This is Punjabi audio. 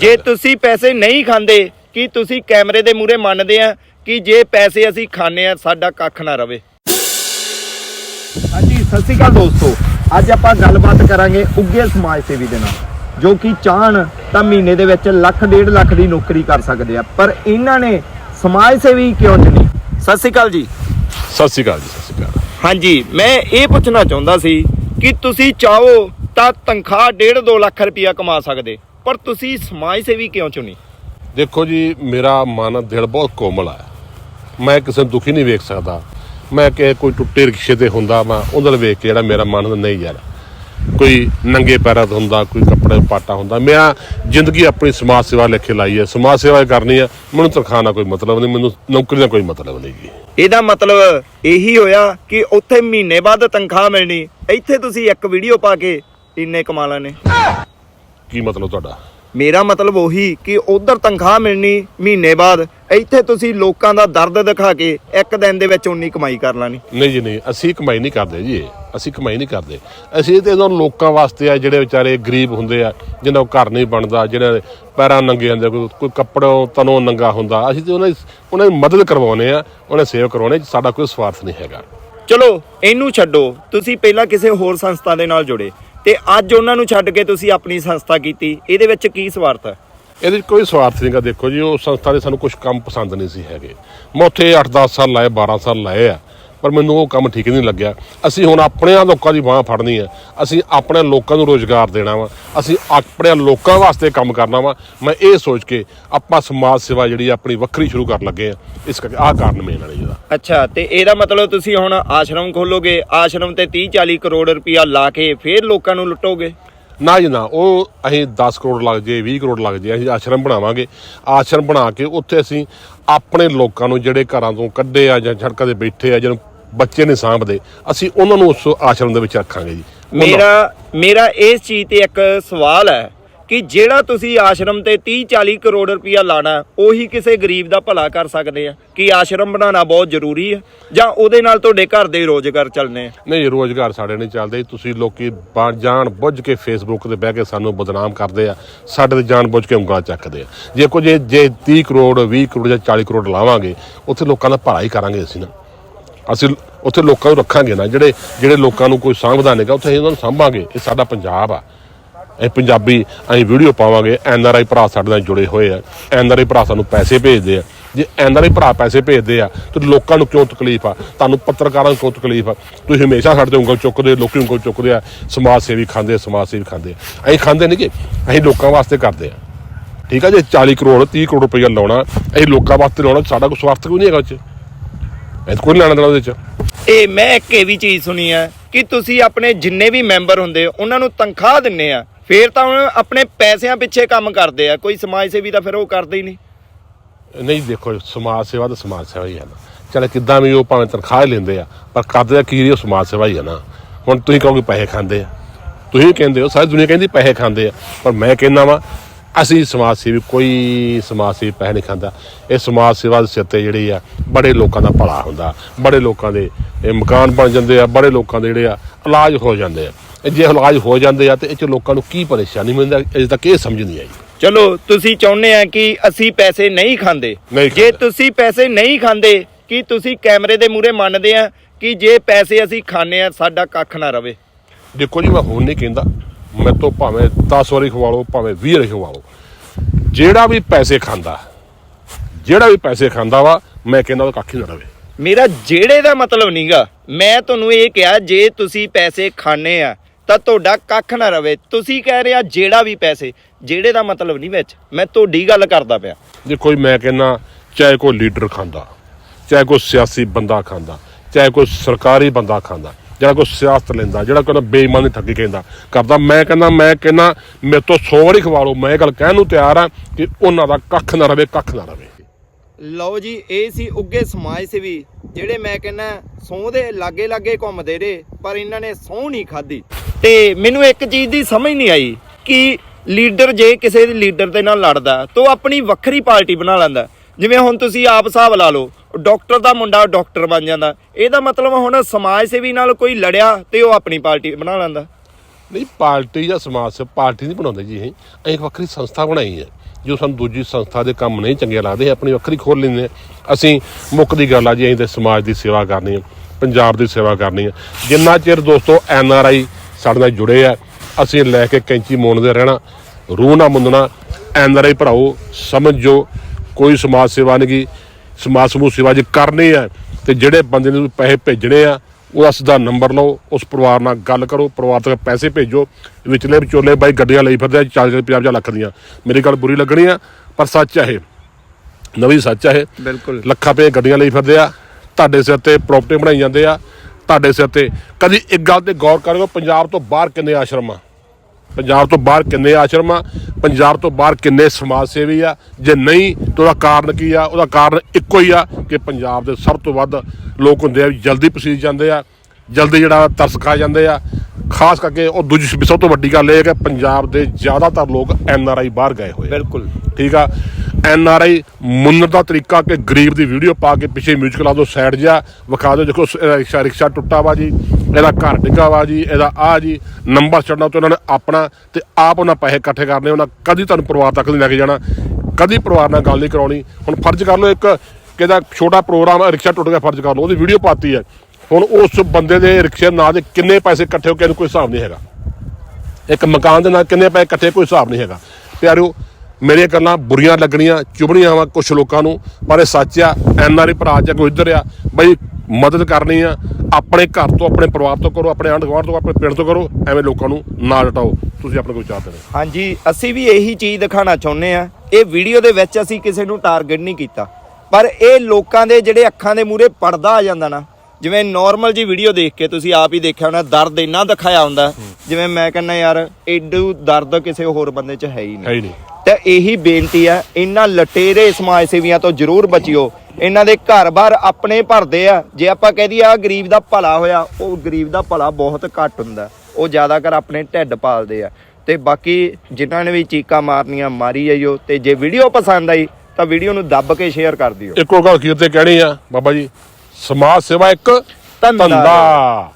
ਜੇ ਤੁਸੀਂ ਪੈਸੇ ਨਹੀਂ ਖਾਂਦੇ ਕੀ ਤੁਸੀਂ ਕੈਮਰੇ ਦੇ ਮੂਹਰੇ ਮੰਨਦੇ ਆ ਕਿ ਜੇ ਪੈਸੇ ਅਸੀਂ ਖਾਣੇ ਆ ਸਾਡਾ ਕੱਖ ਨਾ ਰਵੇ? ਹਾਂਜੀ ਸਤਿ ਸ਼੍ਰੀ ਅਕਾਲ ਦੋਸਤੋ। ਅੱਜ ਆਪਾਂ ਗੱਲਬਾਤ ਕਰਾਂਗੇ ਉੱਗੇ ਸਮਾਜ ਸੇਵੀ ਦੇ ਨਾਲ ਜੋ ਕਿ ਚਾਹਣ ਤਾਂ ਮਹੀਨੇ ਦੇ ਵਿੱਚ ਲੱਖ ਡੇਢ ਲੱਖ ਦੀ ਨੌਕਰੀ ਕਰ ਸਕਦੇ ਆ। ਪਰ ਇਹਨਾਂ ਨੇ ਸਮਾਜ ਸੇਵੀ ਕਿਉਂ ਚੁਣੀ? ਸਤਿ ਸ਼੍ਰੀ ਅਕਾਲ ਜੀ। ਸਤਿ ਸ਼੍ਰੀ ਅਕਾਲ ਜੀ ਸਤਿ ਸ਼੍ਰੀ ਅਕਾਲ। ਹਾਂਜੀ ਮੈਂ ਇਹ ਪੁੱਛਣਾ ਚਾਹੁੰਦਾ ਸੀ ਕਿ ਤੁਸੀਂ ਚਾਹੋ ਤਾਂ ਤਨਖਾਹ 1.5 2 ਲੱਖ ਰੁਪਇਆ ਕਮਾ ਸਕਦੇ। ਪਰ ਤੁਸੀਂ ਸਮਾਜ ਸੇਵੀ ਕਿਉਂ ਚੁਣੀ? ਦੇਖੋ ਜੀ ਮੇਰਾ ਮਨ ਦਿਲ ਬਹੁਤ ਕੋਮਲ ਹੈ ਮੈਂ ਕਿਸੇ ਨੂੰ ਦੁਖੀ ਨਹੀਂ ਵੇਖ ਸਕਦਾ। ਮੈਂ ਕਿ ਕੋਈ ਟੁੱਟੇ ਰਿਕਸ਼ੇ ਤੇ ਹੁੰਦਾ ਮੈਂ ਉਹਦੇ ਵੇਖ ਕੇ ਜਿਹੜਾ ਮੇਰਾ ਮਨ ਨਹੀਂ ਯਾਰ। ਕੋਈ ਨੰਗੇ ਪੈਰਾਂ ਤੇ ਹੁੰਦਾ ਕੋਈ ਕੱਪੜੇ ਪਾਟਾ ਹੁੰਦਾ। ਮੈਂ ਜ਼ਿੰਦਗੀ ਆਪਣੀ ਸਮਾਜ ਸੇਵਾ ਲਿਖੇ ਲਾਈ ਹੈ। ਸਮਾਜ ਸੇਵਾ ਕਰਨੀ ਹੈ ਮੈਨੂੰ ਤਨਖਾਹ ਨਾਲ ਕੋਈ ਮਤਲਬ ਨਹੀਂ ਮੈਨੂੰ ਨੌਕਰੀ ਦਾ ਕੋਈ ਮਤਲਬ ਨਹੀਂ ਜੀ। ਇਹਦਾ ਮਤਲਬ ਇਹੀ ਹੋਇਆ ਕਿ ਉੱਥੇ ਮਹੀਨੇ ਬਾਅਦ ਤਨਖਾਹ ਮਿਲਣੀ। ਇੱਥੇ ਤੁਸੀਂ ਇੱਕ ਵੀਡੀਓ ਪਾ ਕੇ ਇੰਨੇ ਕਮਾ ਲੈਣੇ ਕੀ ਮਤਲਬ ਤੁਹਾਡਾ? ਮੇਰਾ ਮਤਲਬ ਉਹੀ ਕਿ ਉਧਰ ਤਨਖਾਹ ਮਿਲਣੀ ਮਹੀਨੇ ਬਾਅਦ ਇੱਥੇ ਤੁਸੀਂ ਲੋਕਾਂ ਦਾ ਦਰਦ ਦਿਖਾ ਕੇ ਇੱਕ ਦਿਨ ਦੇ ਵਿੱਚ ਉਨੀ ਕਮਾਈ ਕਰ ਲੈਣੀ। ਨਹੀਂ ਜੀ ਨਹੀਂ ਅਸੀਂ ਕਮਾਈ ਨਹੀਂ ਕਰਦੇ ਜੀ। ਅਸੀਂ ਕਮਾਈ ਨਹੀਂ ਕਰਦੇ। ਅਸੀਂ ਤੇ ਇਹਨਾਂ ਲੋਕਾਂ ਵਾਸਤੇ ਆ ਜਿਹੜੇ ਵਿਚਾਰੇ ਗਰੀਬ ਹੁੰਦੇ ਆ ਜਿਨ੍ਹਾਂ ਕੋਲ ਘਰ ਨਹੀਂ ਬਣਦਾ ਜਿਹਨਾਂ ਦੇ ਪੈਰਾਂ ਨੰਗੇ ਜਾਂਦੇ ਕੋਈ ਕੋਈ ਕੱਪੜੋਂ ਤਨੋਂ ਨੰਗਾ ਹੁੰਦਾ। ਅਸੀਂ ਤੇ ਉਹਨਾਂ ਦੀ ਉਹਨਾਂ ਦੀ ਮਦਦ ਕਰਵਾਉਨੇ ਆ ਉਹਨਾਂ ਦੀ ਸੇਵਾ ਕਰਵਾਉਣੇ ਸਾਡਾ ਕੋਈ ਸਵਾਰਥ ਨਹੀਂ ਹੈਗਾ। ਚਲੋ, ਇਹਨੂੰ ਛੱਡੋ। ਤੁਸੀਂ ਪਹਿਲਾਂ ਕਿਸੇ ਹੋਰ ਸੰਸਥਾ ਦੇ ਨਾਲ ਜੁੜੇ। ਤੇ ਅੱਜ ਉਹਨਾਂ ਨੂੰ ਛੱਡ ਕੇ ਤੁਸੀਂ ਆਪਣੀ ਸੰਸਥਾ ਕੀਤੀ। ਇਹਦੇ ਵਿੱਚ ਕੀ ਸਵਾਰਥ ਹੈ? ਇਹਦੇ 'ਚ ਕੋਈ ਸਵਾਰਥ ਨਹੀਂਗਾ ਦੇਖੋ ਜੀ, ਉਹ ਸੰਸਥਾ ਦੇ ਸਾਨੂੰ ਕੁਝ ਕੰਮ ਪਸੰਦ ਨਹੀਂ ਸੀ ਹੈਗੇ। ਮੈਂ ਉੱਥੇ 8-10 ਸਾਲ ਲਾਏ 12 ਸਾਲ ਲਾਏ ਆ। ਪਰ ਮੈਨੂੰ ਉਹ ਕੰਮ ਠੀਕ ਨਹੀਂ ਲੱਗਿਆ। ਅਸੀਂ ਹੁਣ ਆਪਣੇ ਲੋਕਾਂ ਦੀ ਬਾਹ ਫੜਨੀ ਆ ਅਸੀਂ ਆਪਣੇ ਲੋਕਾਂ ਨੂੰ ਰੋਜ਼ਗਾਰ ਦੇਣਾ ਵਾ। ਅਸੀਂ ਆਪਣੇ ਲੋਕਾਂ ਵਾਸਤੇ ਕੰਮ ਕਰਨਾ ਵਾ। ਮੈਂ ਇਹ ਸੋਚ ਕੇ ਆਪਾਂ ਸਮਾਜ ਸੇਵਾ ਜਿਹੜੀ ਆਪਣੀ ਵੱਖਰੀ ਸ਼ੁਰੂ ਕਰਨ ਲੱਗੇ ਆ ਇਸ ਕਰਕੇ ਆਹ ਕਾਰਨ ਮੇਨ ਵਾਲੇ ਜਿਹਦਾ ਅੱਛਾ ਤੇ ਇਹਦਾ ਮਤਲਬ ਤੁਸੀਂ ਹੁਣ ਆਸ਼ਰਮ ਖੋਲੋਗੇ ਆਸ਼ਰਮ ਤੇ 30 40 ਕਰੋੜ ਰੁਪਇਆ ਲਾ ਕੇ ਫੇਰ ਲੋਕਾਂ ਨੂੰ ਲੁੱਟੋਗੇ? ਨਾ ਜੀ ਨਾ ਉਹ ਅਸੀਂ 10 ਕਰੋੜ ਲੱਗ ਜੇ 20 ਕਰੋੜ ਲੱਗ ਜੇ ਅਸੀਂ ਆਸ਼ਰਮ ਬਣਾਵਾਂਗੇ। ਆਸ਼ਰਮ ਬਣਾ ਕੇ ਉੱਥੇ ਅਸੀਂ ਆਪਣੇ ਲੋਕਾਂ ਨੂੰ ਜਿਹੜੇ ਘਰਾਂ ਤੋਂ ਕੱਢੇ ਆ ਜਾਂ ਸੜਕਾਂ ਤੇ ਬੈਠੇ ਆ ਜਿਹਨੂੰ ਬੱਚੇ ਨਹੀਂ ਸਾਂਭਦੇ ਅਸੀਂ ਉਹਨਾਂ ਨੂੰ ਉਸ ਆਸ਼ਰਮ ਦੇ ਵਿੱਚ ਰੱਖਾਂਗੇ ਜੀ। ਮੇਰਾ ਮੇਰਾ ਇਸ ਚੀਜ਼ ਤੇ ਇੱਕ ਸਵਾਲ ਹੈ ਕਿ ਜਿਹੜਾ ਤੁਸੀਂ ਆਸ਼ਰਮ ਤੇ 30 40 ਕਰੋੜ ਰੁਪਇਆ ਲਾਣਾ ਉਹੀ ਕਿਸੇ ਗਰੀਬ ਦਾ ਭਲਾ ਕਰ ਸਕਦੇ ਆ? ਕਿ ਆਸ਼ਰਮ ਬਣਾਉਣਾ ਬਹੁਤ ਜ਼ਰੂਰੀ ਹੈ ਜਾਂ ਉਹਦੇ ਨਾਲ ਤੁਹਾਡੇ ਘਰ ਦੇ ਰੋਜ਼ਗਾਰ ਚੱਲਨੇ ਆ? ਨਹੀਂ ਰੋਜ਼ਗਾਰ ਸਾਡੇ ਨਹੀਂ ਚੱਲਦੇ। ਤੁਸੀਂ ਲੋਕੀ ਜਾਣ ਬੁੱਝ ਕੇ ਫੇਸਬੁੱਕ ਤੇ ਬਹਿ ਕੇ ਸਾਨੂੰ ਬਦਨਾਮ ਕਰਦੇ ਆ। ਸਾਡੇ ਤੇ ਜਾਣ ਬੁੱਝ ਕੇ ਉਂਗਲਾਂ ਚੱਕਦੇ ਆ। ਜੇ ਕੁਝ ਜੇ 30 ਕਰੋੜ 20 ਕਰੋੜ ਜਾਂ 40 ਕਰੋੜ ਲਾਵਾਂਗੇ ਉੱਥੇ ਲੋਕਾਂ ਦਾ ਭਲਾ ਹੀ ਕਰਾਂਗੇ ਅਸੀਂ ਨਾ। ਅਸੀਂ ਉੱਥੇ ਲੋਕਾਂ ਨੂੰ ਰੱਖਾਂਗੇ ਨਾ ਜਿਹੜੇ ਜਿਹੜੇ ਲੋਕਾਂ ਨੂੰ ਕੋਈ ਸਾਂਭਦਾ ਨਹੀਂਗਾ ਉੱਥੇ ਅਸੀਂ ਉਹਨਾਂ ਨੂੰ ਸਾਂਭਾਂਗੇ। ਇਹ ਸਾਡਾ ਪੰਜਾਬ ਆ। ਇਹ ਪੰਜਾਬੀ ਅਸੀਂ ਵੀਡੀਓ ਪਾਵਾਂਗੇ ਐਨ ਆਰ ਆਈ ਭਰਾ ਸਾਡੇ ਨਾਲ ਜੁੜੇ ਹੋਏ ਆ। ਐਨ ਆਰ ਆਈ ਭਰਾ ਸਾਨੂੰ ਪੈਸੇ ਭੇਜਦੇ ਆ। ਜੇ ਐਨ ਆਰ ਆਈ ਭਰਾ ਪੈਸੇ ਭੇਜਦੇ ਆ ਤੇ ਲੋਕਾਂ ਨੂੰ ਕਿਉਂ ਤਕਲੀਫ ਆ? ਤੁਹਾਨੂੰ ਪੱਤਰਕਾਰਾਂ ਨੂੰ ਕਿਉਂ ਤਕਲੀਫ ਆ? ਤੁਸੀਂ ਹਮੇਸ਼ਾ ਸਾਡੇ ਤੇ ਉਂਗਲ ਚੁੱਕਦੇ ਲੋਕੀ ਉਂਗਲ ਚੁੱਕਦੇ ਆ ਸਮਾਜ ਸੇਵੀ ਖਾਂਦੇ ਆ, ਸਮਾਜ ਸੇਵੀ ਖਾਂਦੇ ਅਸੀਂ ਖਾਂਦੇ ਨਹੀਂ ਕਿ ਅਸੀਂ ਲੋਕਾਂ ਵਾਸਤੇ ਕਰਦੇ ਆ। ਠੀਕ ਆ ਜੇ 40 ਕਰੋੜ 30 ਕਰੋੜ ਰੁਪਈਆ ਲਾਉਣਾ ਅਸੀਂ ਲੋਕਾਂ ਵਾਸਤੇ ਲਾਉਣਾ ਸਾਡਾ ਕੋਈ ਸਵਾਰਥ ਕੋਈ ਨਹੀਂ ਹੈਗਾ ਉਹ 'ਚ। ਇਹ 'ਚ ਕੋਈ ਲੈਣਾ ਦੇਣਾ ਉਹਦੇ 'ਚ? ਇਹ ਮੈਂ ਇੱਕ ਇਹ ਵੀ ਚੀਜ਼ ਸੁਣੀ ਹੈ ਕਿ ਤੁਸੀਂ ਆਪਣੇ ਜਿੰਨੇ ਵੀ ਮੈਂਬਰ ਹੁੰਦੇ ਉਹਨਾਂ ਨੂੰ ਤਨਖਾਹ ਦਿੰਨੇ ਆ। ਫੇਰ ਤਾਂ ਉਹ ਆਪਣੇ ਪੈਸਿਆਂ ਪਿੱਛੇ ਕੰਮ ਕਰਦੇ ਆ। ਕੋਈ ਸਮਾਜ ਸੇਵੀ ਤਾਂ ਫਿਰ ਉਹ ਕਰਦੇ ਹੀ ਨਹੀਂ। ਨਹੀਂ ਦੇਖੋ ਸਮਾਜ ਸੇਵਾ ਤਾਂ ਸਮਾਜ ਸੇਵਾ ਹੀ ਹੈ ਨਾ। ਚਲ ਕਿੱਦਾਂ ਵੀ ਉਹ ਭਾਵੇਂ ਤਨਖਾਹ ਹੀ ਲੈਂਦੇ ਆ ਪਰ ਕਰਦੇ ਆ ਕੀ ਉਹ ਸਮਾਜ ਸੇਵਾ ਹੀ ਹੈ ਨਾ। ਹੁਣ ਤੁਸੀਂ ਕਹੋਗੇ ਪੈਸੇ ਖਾਂਦੇ ਆ। ਤੁਸੀਂ ਕਹਿੰਦੇ ਹੋ ਸਾਰੀ ਦੁਨੀਆ ਕਹਿੰਦੀ ਪੈਸੇ ਖਾਂਦੇ ਆ। ਪਰ ਮੈਂ ਕਹਿੰਦਾ ਵਾਂ ਅਸੀਂ ਸਮਾਜ ਸੇਵੀ ਕੋਈ ਸਮਾਜ ਸੇਵੀ ਪੈਸੇ ਨਹੀਂ ਖਾਂਦਾ। ਇਹ ਸਮਾਜ ਸੇਵਾ ਦੇ ਸਿਰ ਤੇ ਜਿਹੜੀ ਆ ਬੜੇ ਲੋਕਾਂ ਦਾ ਭਲਾ ਹੁੰਦਾ। ਬੜੇ ਲੋਕਾਂ ਦੇ ਇਹ ਮਕਾਨ ਬਣ ਜਾਂਦੇ ਆ ਬੜੇ ਲੋਕਾਂ ਦੇ ਜਿਹੜੇ ਆ ਇਲਾਜ ਹੋ ਜਾਂਦੇ ਆ। ਜੇ ਇਲਾਜ ਹੋ ਜਾਂਦੇ ਆ ਤੇ ਇਹ ਚ ਲੋਕਾਂ ਨੂੰ ਕੀ ਪਰੇਸ਼ਾਨੀ ਮਿਲਦਾ ਅਜੇ ਤੱਕ ਇਹ ਸਮਝ ਨਹੀਂ ਆਈ। ਚਲੋ ਤੁਸੀਂ ਚਾਹੁੰਦੇ ਆ ਕਿ ਅਸੀਂ ਪੈਸੇ ਨਹੀਂ ਖਾਂਦੇ। ਜੇ। ਤੁਸੀਂ ਪੈਸੇ ਨਹੀਂ ਖਾਂਦੇ ਕੀ ਤੁਸੀਂ ਕੈਮਰੇ ਦੇ ਮੂਹਰੇ ਮੰਨਦੇ ਆ ਕਿ ਜੇ ਪੈਸੇ ਅਸੀਂ ਖਾਣੇ ਆ ਸਾਡਾ ਕੱਖ ਨਾ ਰਵੇ? ਦੇਖੋ ਜੀ ਮੈਂ ਹੁਣ ਨਹੀਂ ਕਹਿੰਦਾ। ਮੈਂ ਤੋਂ ਭਾਵੇਂ 10 ਵਾਰੀ ਖਵਾ ਲਓ ਭਾਵੇਂ 20 ਵਾਰੀ ਖਵਾ ਲਓ। ਜਿਹੜਾ ਵੀ ਪੈਸੇ ਖਾਂਦਾ ਜਿਹੜਾ ਵੀ ਪੈਸੇ ਖਾਂਦਾ ਵਾ ਮੈਂ ਕਹਿੰਦਾ ਉਹ ਕੱਖ ਹੀ ਨਾ ਰਵੇ। ਮੇਰਾ ਜਿਹੜੇ ਦਾ ਮਤਲਬ ਨਹੀਂਗਾ ਮੈਂ ਤੁਹਾਨੂੰ ਇਹ ਕਿਹਾ ਜੇ ਤੁਸੀਂ ਪੈਸੇ ਖਾਣੇ ਆ ਤਾਂ ਤੁਹਾਡਾ ਕੱਖ ਨਾ ਰਵੇ। ਤੁਸੀਂ ਕਹਿ ਰਹੇ ਆ ਜਿਹੜਾ ਵੀ ਪੈਸੇ ਜਿਹੜੇ ਦਾ ਮਤਲਬ ਨਹੀਂ ਵਿੱਚ ਮੈਂ ਤੁਹਾਡੀ ਗੱਲ ਕਰਦਾ ਪਿਆ। ਦੇਖੋ ਜੀ ਮੈਂ ਕਹਿੰਦਾ ਚਾਹੇ ਕੋਈ ਲੀਡਰ ਖਾਂਦਾ ਚਾਹੇ ਕੋਈ ਸਿਆਸੀ ਬੰਦਾ ਖਾਂਦਾ ਚਾਹੇ ਕੋਈ ਸਰਕਾਰੀ ਬੰਦਾ ਖਾਂਦਾ ਜਿਹੜਾ ਕੋਈ ਸਿਆਸਤ ਲੈਂਦਾ, ਜਿਹੜਾ ਕੋਈ ਬੇਈਮਾਨੀ ਠੱਗੀ ਕਹਿੰਦਾ, ਕਰਦਾ। ਮੈਂ ਕਹਿੰਦਾ ਮੈਂ ਕਹਿੰਦਾ, ਮੇਰੇ ਤੋਂ 100 ਵਾਰੀ ਖਵਾ ਲਓ। ਮੈਂ ਇਹ ਗੱਲ ਕਹਿਣ ਨੂੰ ਤਿਆਰ ਆ ਕਿ ਉਹਨਾਂ ਦਾ ਕੱਖ ਨਾ ਰਵੇ, ਕੱਖ ਨਾ ਰਵੇ। ਲਓ ਜੀ, ਇਹ ਸੀ ਉੱਗੇ ਸਮਾਜ ਸੇਵੀ, ਜਿਹੜੇ ਮੈਂ ਕਹਿੰਦਾ ਸਹੁੰ ਦੇ ਲਾਗੇ ਲਾਗੇ ਘੁੰਮਦੇ ਰਹੇ, ਪਰ ਇਹਨਾਂ ਨੇ ਸਹੁੰ ਨਹੀਂ ਖਾਧੀ। ਤੇ ਮੈਨੂੰ ਇੱਕ ਚੀਜ਼ ਦੀ ਸਮਝ ਨਹੀਂ ਆਈ ਕਿ ਲੀਡਰ ਜੇ ਕਿਸੇ ਦੇ ਲੀਡਰ ਦੇ ਨਾਲ ਲੜਦਾ, ਤਾਂ ਉਹ ਆਪਣੀ ਵੱਖਰੀ ਪਾਰਟੀ ਬਣਾ ਲੈਂਦਾ। ਜਿਵੇਂ ਹੁਣ ਤੁਸੀਂ ਆਪ ਹਿਸਾਬ ਲਾ ਲਓ ਡਾਕਟਰ ਦਾ ਮੁੰਡਾ ਡਾਕਟਰ ਬਣ ਜਾਂਦਾ। ਇਹਦਾ ਮਤਲਬ ਹੁਣ ਸਮਾਜ ਸੇਵੀ ਨਾਲ ਕੋਈ ਲੜਿਆ ਤੇ ਉਹ ਆਪਣੀ ਪਾਰਟੀ ਬਣਾ ਲੈਂਦਾ। ਨਹੀਂ, ਪਾਰਟੀ ਜਾਂ ਸਮਾਜ ਸੇ ਪਾਰਟੀ ਨਹੀਂ ਬਣਾਉਂਦੇ ਜੀ ਇਹ। ਅਸੀਂ ਇੱਕ ਵੱਖਰੀ ਸੰਸਥਾ ਬਣਾਈ ਹੈ। ਜੋ ਸਾਨੂੰ ਦੂਜੀ ਸੰਸਥਾ ਦੇ ਕੰਮ ਨਹੀਂ ਚੰਗੇ ਲੱਗਦੇ, ਆਪਣੀ ਵੱਖਰੀ ਖੋਲ ਲੈਂਦੇ ਅਸੀਂ ਮੁੱਖ ਦੀ ਗੱਲ ਆ ਜੀ, ਅਸੀਂ ਤੇ ਸਮਾਜ ਦੀ ਸੇਵਾ ਕਰਨੀ ਹੈ, ਪੰਜਾਬ ਦੀ ਸੇਵਾ ਕਰਨੀ ਹੈ। ਜਿੰਨਾ ਚਿਰ ਦੋਸਤੋ, ਐਨ ਆਰ ਆਈ ਸਾਡੇ ਨਾਲ ਜੁੜੇ ਆ, ਅਸੀਂ ਲੈ ਕੇ ਕੈਂਚੀ ਮੋੜਦੇ ਰਹਿਣਾ, ਰੂਹ ਨਾ ਮੁੰਦਣਾ, ਐਨ ਆਰ ਆਈ ਭਰਾਓ, ਸਮਝੋ, ਕੋਈ ਸਮਾਜ ਸੇਵਾ ਨਹੀਂ ਗੀ। ਸਮਾਜ ਸਮੂਹ ਸੇਵਾ ਜੇ ਕਰਨੀ ਹੈ ਤੇ ਜਿਹੜੇ ਬੰਦੇ ਨੂੰ ਪੈਸੇ ਭੇਜਣੇ ਆ ਉਹਦਾ ਸਿੱਧਾ ਨੰਬਰ ਲਓ ਉਸ ਪਰਿਵਾਰ ਨਾਲ ਗੱਲ ਕਰੋ ਪਰਿਵਾਰ ਤੱਕ ਪੈਸੇ ਭੇਜੋ। ਵਿਚਲੇ ਵਿਚੋਲੇ ਬਾਈ ਗੱਡੀਆਂ ਲਈ ਫਿਰਦੇ ਆ 40 50 ਲੱਖ ਦੀਆਂ। ਮੇਰੀ ਗੱਲ ਬੁਰੀ ਲੱਗਣੀ ਆ ਪਰ ਸੱਚ ਆ ਇਹ। ਨਵੀਂ ਸੱਚ ਆ ਇਹ। ਬਿਲਕੁਲ। ਲੱਖਾਂ ਰੁਪਏ ਗੱਡੀਆਂ ਲਈ ਫਿਰਦੇ ਆ ਤੁਹਾਡੇ ਸਿਰ ਤੇ ਪ੍ਰਾਪਰਟੀ ਬਣਾਈ ਜਾਂਦੇ ਆ ਤੁਹਾਡੇ ਸਿਰ ਤੇ। ਕਦੀ ਇੱਕ ਗੱਲ ਤੇ ਗੌਰ ਕਰਿਓ ਪੰਜਾਬ ਤੋਂ ਬਾਹਰ ਕਿੰਨੇ ਆਸ਼ਰਮ ਆ? ਪੰਜਾਬ ਤੋਂ ਬਾਹਰ ਕਿੰਨੇ ਆਸ਼ਰਮ ਆ ਪੰਜਾਬ ਤੋਂ ਬਾਹਰ ਕਿੰਨੇ ਸਮਾਜ ਸੇਵੀ ਆ ਜੇ ਨਹੀਂ ਤਾਂ ਉਹਦਾ ਕਾਰਨ ਕੀ ਆ? ਉਹਦਾ ਕਾਰਨ ਇੱਕੋ ਹੀ ਆ ਕਿ ਪੰਜਾਬ ਦੇ ਸਭ ਤੋਂ ਵੱਧ ਲੋਕ ਹੁੰਦੇ ਆ ਜਲਦੀ ਪਸੀਜ ਜਾਂਦੇ ਆ ਜਲਦੀ ਜਿਹੜਾ ਤਰਸ ਖਾ ਜਾਂਦੇ ਆ। ਖਾਸ ਕਰਕੇ ਉਹ ਦੂਜੀ ਸਭ ਤੋਂ ਵੱਡੀ ਗੱਲ ਇਹ ਹੈ ਕਿ ਪੰਜਾਬ ਦੇ ਜ਼ਿਆਦਾਤਰ ਲੋਕ ਐਨ ਆਰ ਆਈ ਬਾਹਰ ਗਏ ਹੋਏ ਬਿਲਕੁਲ। ਠੀਕ ਆ? ਐਨ ਆਰ ਆਈ ਮੁੰਨਤ ਦਾ ਤਰੀਕਾ ਕਿ ਗਰੀਬ ਦੀ ਵੀਡੀਓ ਪਾ ਕੇ ਪਿੱਛੇ ਮਿਊਜ਼ਿਕ ਲਾ ਦੋ ਸਾਈਡ ਜਿਹਾ ਵਿਖਾ ਦਿਓ ਦੇਖੋ ਰਿਕਸ਼ਾ ਟੁੱਟਾ ਵਾ ਜੀ। ਇਹਦਾ ਘਰ ਡਿੱਗਾ ਵਾ ਜੀ, ਇਹਦਾ ਆ ਜੀ ਨੰਬਰ ਛੱਡਣਾ ਤੇ ਉਹਨਾਂ ਨੇ ਆਪਣਾ ਤੇ ਆਪ ਉਹਨਾਂ ਪੈਸੇ ਇਕੱਠੇ ਕਰਨੇ, ਉਹਨਾਂ ਕਦੀ ਤੁਹਾਨੂੰ ਪਰਿਵਾਰ ਤੱਕ ਨਹੀਂ ਲੈ ਕੇ ਜਾਣਾ, ਕਦੀ ਪਰਿਵਾਰ ਨਾਲ ਗੱਲ ਨਹੀਂ ਕਰਾਉਣੀ। ਹੁਣ ਫਰਜ਼ ਕਰ ਲਓ ਇੱਕ ਕਿਹਦਾ ਛੋਟਾ ਪ੍ਰੋਗਰਾਮ ਰਿਕਸ਼ਾ ਟੁੱਟ ਗਿਆ, ਫਰਜ਼ ਕਰ ਲਓ, ਉਹਦੀ ਵੀਡੀਓ ਪਾਤੀ ਹੈ। ਹੁਣ ਉਸ ਬੰਦੇ ਦੇ ਰਿਕਸ਼ੇ ਨਾਲ ਦੇ ਕਿੰਨੇ ਪੈਸੇ ਇਕੱਠੇ ਹੋ ਕੇ ਇਹਨੂੰ ਕੋਈ ਹਿਸਾਬ ਨਹੀਂ ਹੈਗਾ। ਇੱਕ ਮਕਾਨ ਦੇ ਨਾਲ ਕਿੰਨੇ ਪੈਸੇ ਇਕੱਠੇ, ਕੋਈ ਹਿਸਾਬ ਨਹੀਂ ਹੈਗਾ। ਪਿਆਰਿਓ, ਮੇਰੀਆਂ ਗੱਲਾਂ ਬੁਰੀਆਂ ਲੱਗਣੀਆਂ, ਚੁਭਣੀਆਂ ਵਾ ਕੁਝ ਲੋਕਾਂ ਨੂੰ, ਪਰ ਇਹ ਸੱਚ ਆ, ਐਨ ਆਰ ਭਰਾ ਜਾਂ ਕੋਈ ਇੱਧਰ ਆ, ਬਈ ਮਦਦ ਕਰਨੀ ਆ ਆਪਣੇ ਘਰ ਤੋਂ ਆਪਣੇ ਪਰਿਵਾਰ ਤੋਂ ਕਰੋ ਆਪਣੇ ਆਂਢ ਗੁਆਂਢ ਤੋਂ ਆਪਣੇ ਪਿੰਡ ਤੋਂ ਕਰੋ ਐਵੇਂ ਲੋਕਾਂ ਨੂੰ ਨਾ ਲਟਾਓ। ਤੁਸੀਂ ਆਪਣੇ ਕੋਈ ਚਾਹਤੇ ਨੇ ਹਾਂਜੀ ਅਸੀਂ ਵੀ ਇਹੀ ਚੀਜ਼ ਦਿਖਾਉਣਾ ਚਾਹੁੰਦੇ ਆ ਇਹ ਵੀਡੀਓ ਦੇ ਵਿੱਚ ਅਸੀਂ ਕਿਸੇ ਨੂੰ ਟਾਰਗੇਟ ਨਹੀਂ ਕੀਤਾ। ਪਰ ਇਹ ਲੋਕਾਂ ਦੇ ਜਿਹੜੇ ਅੱਖਾਂ ਦੇ ਮੂਹਰੇ ਪਰਦਾ ਆ ਜਾਂਦਾ ਨਾ ਜਿਵੇਂ ਨਾਰਮਲ ਜੀ ਵੀਡੀਓ ਦੇਖ ਕੇ ਤੁਸੀਂ ਆਪ ਹੀ ਦੇਖਿਆ ਹੋਣਾ ਦਰਦ ਇੰਨਾ ਦਿਖਾਇਆ ਹੁੰਦਾ। ਜਿਵੇਂ ਮੈਂ ਕਹਿੰਦਾ ਯਾਰ ਐਡੂ ਦਰਦ ਕਿਸੇ ਹੋਰ ਬੰਦੇ 'ਚ ਹੈ ਹੀ ਹੈ ਨਹੀਂ ਹੀ ਨਹੀਂ। ਤੇ ਇਹੀ ਬੇਨਤੀ ਆ ਇਹਨਾਂ ਲਟੇਰੇ ਸਮਾਜ ਸੇਵੀਆਂ ਤੋਂ ਜ਼ਰੂਰ ਬਚਿਓ। ਇਹਨਾਂ ਦੇ ਘਰ-ਬਾਰ ਆਪਣੇ ਭਰਦੇ ਆ। ਜੇ ਆਪਾਂ ਕਹਿ ਦਈਏ ਆ ਗਰੀਬ ਦਾ ਭਲਾ ਹੋਇਆ ਉਹ ਗਰੀਬ ਦਾ ਭਲਾ ਬਹੁਤ ਘੱਟ ਹੁੰਦਾ। ਉਹ ਜ਼ਿਆਦਾਤਰ ਆਪਣੇ ਢਿੱਡ ਪਾਲਦੇ ਆ। ਤੇ ਬਾਕੀ ਜਿਨ੍ਹਾਂ ਨੇ ਵੀ ਚੀਕਾਂ ਮਾਰਨੀਆਂ ਮਾਰੀ ਜਾਈਓ। ਤੇ ਜੇ ਵੀਡੀਓ ਪਸੰਦ ਆਈ ਤਾਂ ਵੀਡੀਓ ਨੂੰ ਦੱਬ ਕੇ ਸ਼ੇਅਰ ਕਰ ਦਿਓ। ਇੱਕੋ ਗੱਲ ਕੀ ਉੱਤੇ ਕਹਿਣੀ ਆ ਬਾਬਾ ਜੀ। ਸਮਾਜ ਸੇਵਾ ਇੱਕ। ਧੰਦਾ।